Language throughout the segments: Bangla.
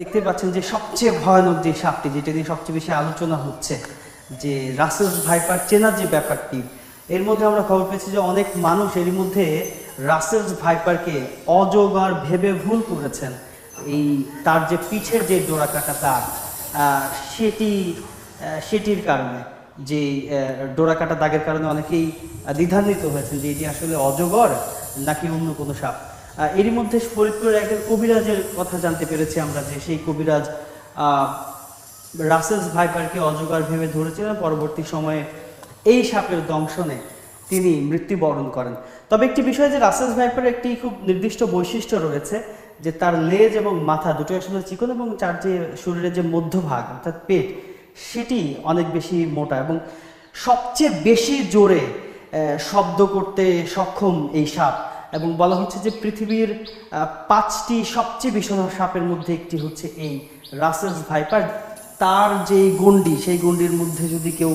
দেখতে পাচ্ছেন যে সবচেয়ে ভয়ানক যে সাপটি, যেটা নিয়ে সবচেয়ে বেশি আলোচনা হচ্ছে, যে রাসেলস ভাইপার চেনার যে ব্যাপারটি, এর মধ্যে আমরা খবর পেয়েছি যে অনেক মানুষ এর মধ্যে রাসেলস ভাইপারকে অজগর ভেবে ভুল করেছেন। এই তার যে পিঠের যে ডোরা কাটা তার সেটি সেটির কারণে, যে ডোরা কাটা দাগের কারণে অনেকেই দ্বিধান্বিত হয়েছেন যে এটি আসলে অজগর নাকি অন্য কোনো সাপ। এরই মধ্যে ফরিদপুরের একজন কবিরাজের কথা জানতে পেরেছি আমরা যে সেই কবিরাজ রাসেলস ভাইপারকে অজগর ভেবে ধরেছিলেন। পরবর্তী সময়ে এই সাপের দংশনে তিনি মৃত্যুবরণ করেন। তবে একটি বিষয় যে রাসেলস ভাইপারের একটি খুব নির্দিষ্ট বৈশিষ্ট্য রয়েছে, যে তার লেজ এবং মাথা দুটো আসলে চিকন এবং তার যে শরীরের যে মধ্যভাগ, অর্থাৎ পেট, সেটি অনেক বেশি মোটা এবং সবচেয়ে বেশি জোরে শব্দ করতে সক্ষম এই সাপ। এবং বলা হচ্ছে যে পৃথিবীর পাঁচটি সবচেয়ে বিষধর সাপের মধ্যে একটি হচ্ছে এই রাসেলস ভাইপার। তার যে গণ্ডি, সেই গণ্ডির মধ্যে যদি কেউ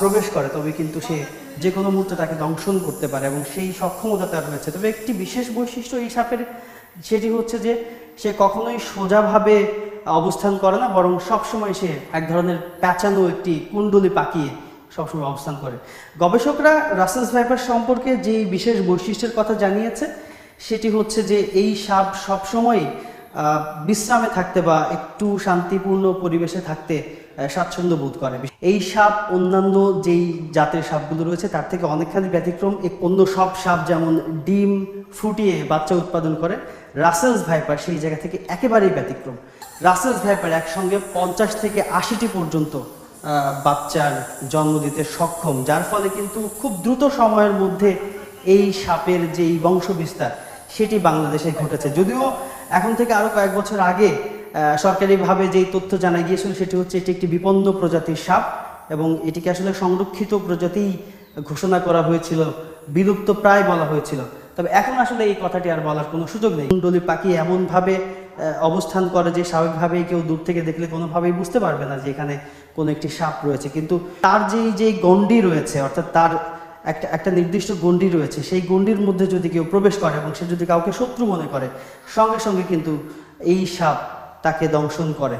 প্রবেশ করে, তবে কিন্তু সে যে কোনো মুহূর্তে তাকে দংশন করতে পারে এবং সেই সক্ষমতা তার রয়েছে। তবে একটি বিশেষ বৈশিষ্ট্য এই সাপের, সেটি হচ্ছে যে সে কখনোই সোজাভাবে অবস্থান করে না, বরং সবসময় সে এক ধরনের প্যাঁচানো একটি কুণ্ডলি পাকিয়ে সবসময় অবস্থান করে। গবেষকরা রাসেলস ভাইপার সম্পর্কে যে বিশেষ বৈশিষ্ট্যের কথা জানিয়েছে, সেটি হচ্ছে যে এই সাপ সবসময় বিশ্রামে থাকতে বা একটু শান্তিপূর্ণ পরিবেশে থাকতে স্বাচ্ছন্দ্য বোধ করে। এই সাপ, অন্যান্য যেই জাতের সাপগুলো রয়েছে, তার থেকে অনেকখানি ব্যতিক্রম। অন্য সব সাপ যেমন ডিম ফুটিয়ে বাচ্চা উৎপাদন করে, রাসেলস ভাইপার সেই জায়গা থেকে একেবারেই ব্যতিক্রম। রাসেলস ভাইপার একসঙ্গে পঞ্চাশ থেকে আশিটি পর্যন্ত বাচ্চার জন্ম দিতে সক্ষম, যার ফলে কিন্তু খুব দ্রুত সময়ের মধ্যে এই সাপের যে এই বংশবিস্তার, সেটি বাংলাদেশে ঘটেছে। যদিও এখন থেকে আরও কয়েক বছর আগে সরকারিভাবে যেই তথ্য জানা গিয়েছিল, সেটি হচ্ছে এটি একটি বিপন্ন প্রজাতির সাপ এবং এটিকে আসলে সংরক্ষিত প্রজাতি ঘোষণা করা হয়েছিল, বিলুপ্ত প্রায় বলা হয়েছিল। তবে এখন আসলে এই কথাটি আর বলার কোনো সুযোগ নেই। কুণ্ডলি পাখি এমনভাবে অবস্থান করে যে স্বাভাবিকভাবেই কেউ দূর থেকে দেখলে কোনোভাবেই বুঝতে পারবে না যে এখানে কোনো একটি সাপ রয়েছে। কিন্তু তার যেই যে গণ্ডি রয়েছে, অর্থাৎ তার একটা একটা নির্দিষ্ট গণ্ডি রয়েছে, সেই গণ্ডির মধ্যে যদি কেউ প্রবেশ করে এবং সে যদি কাউকে শত্রু মনে করে, সঙ্গে সঙ্গে কিন্তু এই সাপ তাকে দংশন করে।